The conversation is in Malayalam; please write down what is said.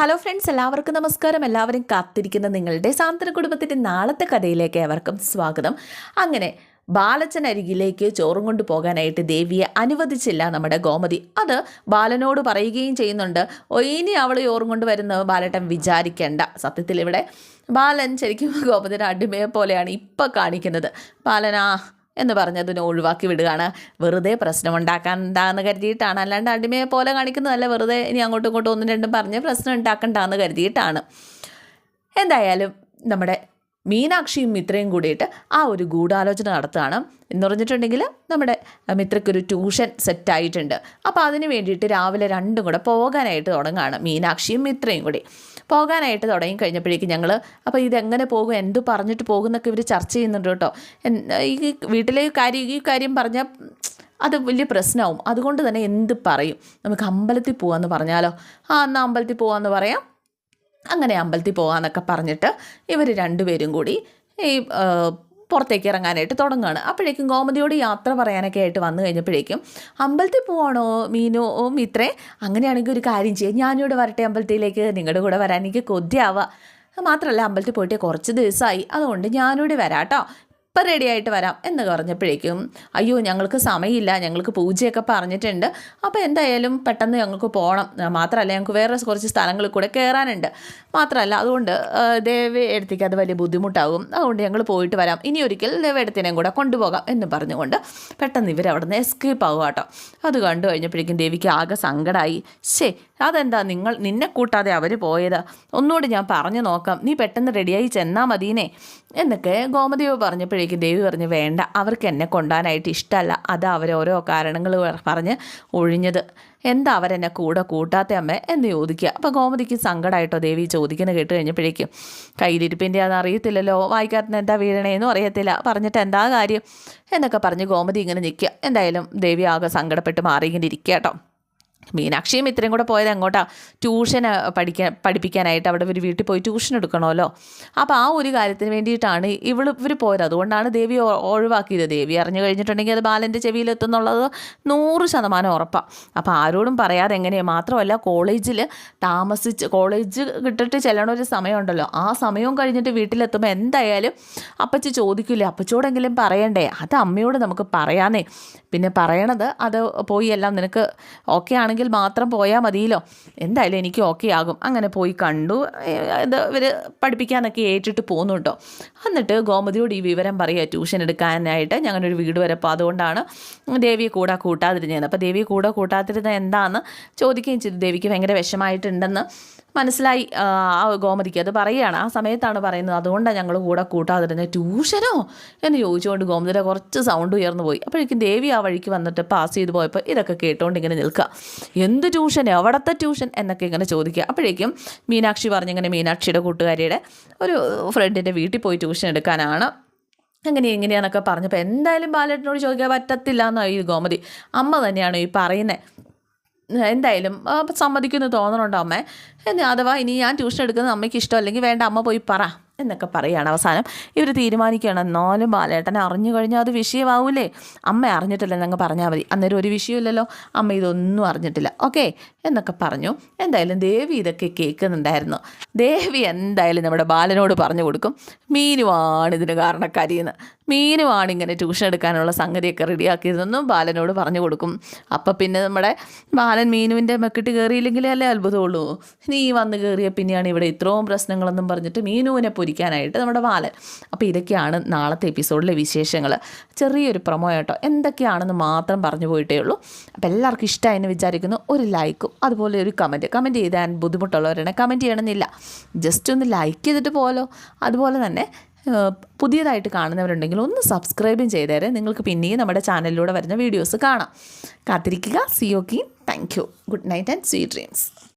ഹലോ ഫ്രണ്ട്സ് എല്ലാവർക്കും നമസ്കാരം. എല്ലാവരും കാത്തിരിക്കുന്ന നിങ്ങളുടെ സാന്ത്വന കുടുംബത്തിന്റെ നാളത്തെ കഥയിലേക്ക് ഏവർക്കും സ്വാഗതം. അങ്ങനെ ബാലച്ചൻ അരികിലേക്ക് ചോറും കൊണ്ട് പോകാനായിട്ട് ദേവിയെ അനുവദിച്ചില്ല നമ്മുടെ ഗോമതി. അത് ബാലനോട് പറയുകയും ചെയ്യുന്നുണ്ട്. "ഓ, ഇനി അവൾ ചോറും കൊണ്ട് വരുന്നത് ബാലട്ടൻ വിചാരിക്കേണ്ട. സത്യത്തിൽ ഇവിടെ ബാലൻ ശരിക്കും ഗോമതിയുടെ അടിമയെ പോലെയാണ് ഇപ്പം കാണിക്കുന്നത്. ബാലനാ എന്ന് പറഞ്ഞതിനെ ഒഴിവാക്കി വിടുകയാണ്. വെറുതെ പ്രശ്നം ഉണ്ടാക്കണ്ടെന്ന് കരുതിയിട്ടാണ്. അല്ലാണ്ട് അടിമയെ പോലെ കാണിക്കുന്നതല്ല. വെറുതെ ഇനി അങ്ങോട്ടും ഇങ്ങോട്ടും ഒന്നും രണ്ടും പറഞ്ഞ് പ്രശ്നം ഉണ്ടാക്കണ്ടെന്ന് കരുതിയിട്ടാണ്. എന്തായാലും നമ്മുടെ മീനാക്ഷിയും മിത്രയും കൂടിയിട്ട് ആ ഒരു ഗൂഢാലോചന നടത്തുകയാണ്. എന്ന് പറഞ്ഞിട്ടുണ്ടെങ്കിൽ നമ്മുടെ മിത്രയ്ക്കൊരു ട്യൂഷൻ സെറ്റായിട്ടുണ്ട്. അപ്പോൾ അതിന് വേണ്ടിയിട്ട് രാവിലെ രണ്ടും കൂടെ പോകാനായിട്ട് തുടങ്ങുകയാണ് മീനാക്ഷിയും മിത്രയും കൂടി. പോകാനായിട്ട് തുടങ്ങി കഴിഞ്ഞപ്പോഴേക്കും ഞങ്ങൾ അപ്പോൾ ഇതെങ്ങനെ പോകും? എന്ത് പറഞ്ഞിട്ട് പോകുന്നൊക്കെ ഇവർ ചർച്ച ചെയ്യുന്നുണ്ട് കേട്ടോ. ഈ വീട്ടിലെ കാര്യം ഈ കാര്യം പറഞ്ഞാൽ അത് വലിയ പ്രശ്നമാവും. അതുകൊണ്ട് തന്നെ എന്ത് പറയും? നമുക്ക് അമ്പലത്തിൽ പോകാമെന്ന് പറഞ്ഞാലോ? ആ എന്നാൽ അമ്പലത്തിൽ പോകാമെന്ന് പറയാം. അങ്ങനെ അമ്പലത്തിൽ പോകാമെന്നൊക്കെ പറഞ്ഞിട്ട് ഇവർ രണ്ടുപേരും കൂടി ഈ പുറത്തേക്ക് ഇറങ്ങാനായിട്ട് തുടങ്ങുകയാണ്. അപ്പോഴേക്കും ഗോമതിയോട് യാത്ര പറയാനൊക്കെ ആയിട്ട് വന്നു കഴിഞ്ഞപ്പോഴേക്കും അമ്പലത്തിൽ പോവാണോ മീനോ? മിത്രേ അങ്ങനെയാണെങ്കിൽ ഒരു കാര്യം ചെയ്യാം. ഞാനിവിടെ വരട്ടെ അമ്പലത്തിലേക്ക്. നിങ്ങളുടെ കൂടെ വരാൻ എനിക്ക് കൊതിയാവുക മാത്രമല്ല അമ്പലത്തിൽ പോയിട്ട് കുറച്ച് ദിവസമായി. അതുകൊണ്ട് ഞാനിവിടെ വരാം കേട്ടോ ഇപ്പം റെഡി ആയിട്ട് വരാം എന്ന് പറഞ്ഞപ്പോഴേക്കും അയ്യോ ഞങ്ങൾക്ക് സമയമില്ല ഞങ്ങൾക്ക് പൂജയൊക്കെ പറഞ്ഞിട്ടുണ്ട്. അപ്പോൾ എന്തായാലും പെട്ടെന്ന് ഞങ്ങൾക്ക് പോകണം മാത്രമല്ല ഞങ്ങൾക്ക് വേറെ കുറച്ച് സ്ഥലങ്ങളിൽ കൂടെ കയറാനുണ്ട് മാത്രമല്ല അതുകൊണ്ട് ആ, ദേവി എടുത്തേക്ക് അത് വലിയ ബുദ്ധിമുട്ടാകും. അതുകൊണ്ട് ഞങ്ങൾ പോയിട്ട് വരാം. ഇനി ഒരിക്കൽ ദേവയെടുത്തിനെയും കൂടെ കൊണ്ടുപോകാം എന്ന് പറഞ്ഞുകൊണ്ട് പെട്ടെന്ന് ഇവരവിടെ നിന്ന് എസ്കേപ്പ് ആവുക കേട്ടോ. അത് കണ്ടു കഴിഞ്ഞപ്പോഴേക്കും ദേവിക്ക് ആകെ സങ്കടമായി ശേ അതെന്താ? നിങ്ങൾ നിന്നെ കൂട്ടാതെ അവർ പോയത്? ഒന്നുകൂടി ഞാൻ പറഞ്ഞു നോക്കാം. നീ പെട്ടെന്ന് റെഡിയായി ചെന്നാൽ മതിയെന്നേ. എന്നൊക്കെ ഗോമതിയോ പറഞ്ഞപ്പോഴേക്കും ദേവി പറഞ്ഞു വേണ്ട അവർക്ക് എന്നെ കൊണ്ടാനായിട്ട് ഇഷ്ടമല്ല അത് അവരോരോ കാരണങ്ങൾ പറഞ്ഞ് ഒഴിഞ്ഞത്. എന്താ അവരെന്നെ കൂടെ കൂട്ടാത്ത അമ്മ? എന്ന് ചോദിക്കുക. അപ്പോൾ ഗോമതിക്ക് സങ്കടമായിട്ടോ ദേവി ചോദിക്കുന്നത് കേട്ട് കഴിഞ്ഞപ്പോഴേക്കും കയ്യിലിരിപ്പിന്റെ അത് അറിയത്തില്ലല്ലോ. വായിക്കാത്തിന് എന്താ വീഴണേന്നും അറിയത്തില്ല. പറഞ്ഞിട്ട് എന്താ കാര്യം? എന്നൊക്കെ പറഞ്ഞ് ഗോമതി ഇങ്ങനെ നിൽക്കുക. എന്തായാലും ദേവി ആകെ സങ്കടപ്പെട്ട് മാറി ഇങ്ങനെ ഇരിക്കുക കേട്ടോ. മീനാക്ഷിയും ഇത്രയും കൂടെ പോയത് എങ്ങോട്ടാ? ട്യൂഷൻ പഠിക്കാൻ പഠിപ്പിക്കാനായിട്ട് അവിടെ ഒരു വീട്ടിൽ പോയി ട്യൂഷൻ എടുക്കണമല്ലോ. അപ്പോൾ ആ ഒരു കാര്യത്തിന് വേണ്ടിയിട്ടാണ് ഇവൾ ഇവർ പോയത്. അതുകൊണ്ടാണ് ദേവി ഒഴിവാക്കിയത്. ദേവി അറിഞ്ഞു കഴിഞ്ഞിട്ടുണ്ടെങ്കിൽ അത് ബാലന്റെ ചെവിയിലെത്തുന്നുള്ളത് നൂറ് ശതമാനം ഉറപ്പാണ് അപ്പോൾ ആരോടും പറയാതെ എങ്ങനെയാണ് മാത്രമല്ല കോളേജിൽ താമസിച്ച് കോളേജ് കിട്ടിട്ട് ചെല്ലണ ഒരു സമയമുണ്ടല്ലോ. ആ സമയവും കഴിഞ്ഞിട്ട് വീട്ടിലെത്തുമ്പോൾ എന്തായാലും അപ്പച്ചി ചോദിക്കില്ലേ അപ്പച്ചോടെങ്കിലും പറയണ്ടേ? അത് അമ്മയോട് നമുക്ക് പറയാന്നേ. പിന്നെ പറയണത് അത് പോയി എല്ലാം നിനക്ക് ഓക്കെ ആണെങ്കിൽ മാത്രം പോയാൽ മതിയല്ലോ. എന്തായാലും എനിക്ക് ഓക്കെ ആകും. അങ്ങനെ പോയി കണ്ടു. ഇത് ഇവർ പഠിപ്പിക്കാനൊക്കെ ഏറ്റിട്ട് പോകുന്നു കേട്ടോ എന്നിട്ട് ഗോമതിയോട് ഈ വിവരം പറയുക ട്യൂഷൻ എടുക്കാനായിട്ട്. ഞങ്ങളൊരു വീട് വരെ അപ്പോൾ അതുകൊണ്ടാണ് ദേവിയെ കൂടെ കൂട്ടാതിരുന്നത് അപ്പോൾ ദേവിയെ കൂടെ കൂട്ടാതിരുന്നത് എന്താണെന്ന് ചോദിക്കുകയും ചെയ്തു. ദേവിക്ക് ഭയങ്കര വിഷമായിട്ടുണ്ടെന്ന് മനസ്സിലായി ആ ഗോമതിക്ക് അത് പറയുകയാണ്. ആ സമയത്താണ് പറയുന്നത് അതുകൊണ്ടാണ് ഞങ്ങൾ കൂടെ കൂട്ടാതിരുന്നത് ട്യൂഷനോ? എന്ന് ചോദിച്ചുകൊണ്ട് ഗോമതിയുടെ കുറച്ച് സൗണ്ട് ഉയർന്നു പോയി. അപ്പോഴേക്കും ദേവി ആ വഴിക്ക് വന്നിട്ട് പാസ് ചെയ്ത് പോയപ്പോൾ ഇതൊക്കെ കേട്ടുകൊണ്ട് ഇങ്ങനെ നിൽക്കുക എന്ത് ട്യൂഷൻ? എവിടത്തെ ട്യൂഷൻ? എന്നൊക്കെ ഇങ്ങനെ ചോദിക്കുക അപ്പോഴേക്കും മീനാക്ഷി പറഞ്ഞിങ്ങനെ മീനാക്ഷിയുടെ കൂട്ടുകാരിയുടെ ഒരു ഫ്രണ്ടിന്റെ വീട്ടിൽ പോയി ട്യൂഷൻ എടുക്കാനാണ്. അങ്ങനെ എങ്ങനെയാണെന്നൊക്കെ പറഞ്ഞപ്പോൾ എന്തായാലും ബാലേട്ടനോട് ചോദിക്കാൻ പറ്റത്തില്ല എന്നായി ഗോമതി. അമ്മ തന്നെയാണ് ഈ പറയുന്നത് എന്തായാലും സമ്മതിക്കുന്നു തോന്നണുണ്ടോ അമ്മേ. അഥവാ ഇനി ഞാൻ ട്യൂഷൻ എടുക്കുന്നത് അമ്മയ്ക്ക് ഇഷ്ടമല്ലെങ്കിൽ വേണ്ട അമ്മ പോയി പറ. എന്നൊക്കെ പറയുകയാണ് അവസാനം. ഇവർ തീരുമാനിക്കുകയാണ് എന്നാലും ബാലേട്ടൻ അറിഞ്ഞു കഴിഞ്ഞാൽ അത് വിഷയമാവൂലേ? അമ്മ അറിഞ്ഞിട്ടില്ല എന്നങ്ങ് പറഞ്ഞാൽ മതി. അന്നേരം ഒരു വിഷയമില്ലല്ലോ. അമ്മ ഇതൊന്നും അറിഞ്ഞിട്ടില്ല. ഓക്കെ? എന്നൊക്കെ പറഞ്ഞു. എന്തായാലും ദേവി ഇതൊക്കെ കേൾക്കുന്നുണ്ടായിരുന്നു. ദേവി എന്തായാലും നമ്മുടെ ബാലനോട് പറഞ്ഞു കൊടുക്കും മീനുമാണ് ഇതിന് കാരണക്കാരിയെന്ന് മീനുമാണ് ഇങ്ങനെ ട്യൂഷൻ എടുക്കാനുള്ള സംഗതിയൊക്കെ റെഡിയാക്കിയതെന്നും ബാലനോട് പറഞ്ഞു കൊടുക്കും. അപ്പം പിന്നെ നമ്മുടെ ബാലൻ മീനുവിന്റെ മെക്കിട്ട് കയറിയില്ലെങ്കിലേ അല്ലേ അത്ഭുതമുള്ളൂ. നീ വന്ന് കയറിയ പിന്നെയാണ് ഇവിടെ ഇത്രയും പ്രശ്നങ്ങളെന്നും പറഞ്ഞിട്ട് മീനുവിനെ പൊരിക്കാനായിട്ട് നമ്മുടെ ബാലൻ. അപ്പോൾ ഇതൊക്കെയാണ് നാളത്തെ എപ്പിസോഡിലെ വിശേഷങ്ങൾ ചെറിയൊരു പ്രൊമോ കേട്ടോ എന്തൊക്കെയാണെന്ന് മാത്രം പറഞ്ഞു പോയിട്ടേ ഉള്ളൂ. അപ്പോൾ എല്ലാവർക്കും ഇഷ്ടമായെന്ന് വിചാരിക്കുന്നു. ഒരു ലൈക്കും അതുപോലെ ഒരു കമന്റ് കമന്റ് ചെയ്താൽ ബുദ്ധിമുട്ടുള്ളവരാണ് കമന്റ് ചെയ്യണമെന്നില്ല. ജസ്റ്റ് ഒന്ന് ലൈക്ക് ചെയ്തിട്ട് പോലോ അതുപോലെ തന്നെ പുതിയതായിട്ട് കാണുന്നവരുണ്ടെങ്കിൽ ഒന്ന് സബ്സ്ക്രൈബും ചെയ്തേരെ. നിങ്ങൾക്ക് പിന്നെയും നമ്മുടെ ചാനലിലൂടെ വരുന്ന വീഡിയോസ് കാണാം. കാത്തിരിക്കുക. See okay thank you good night and sweet dreams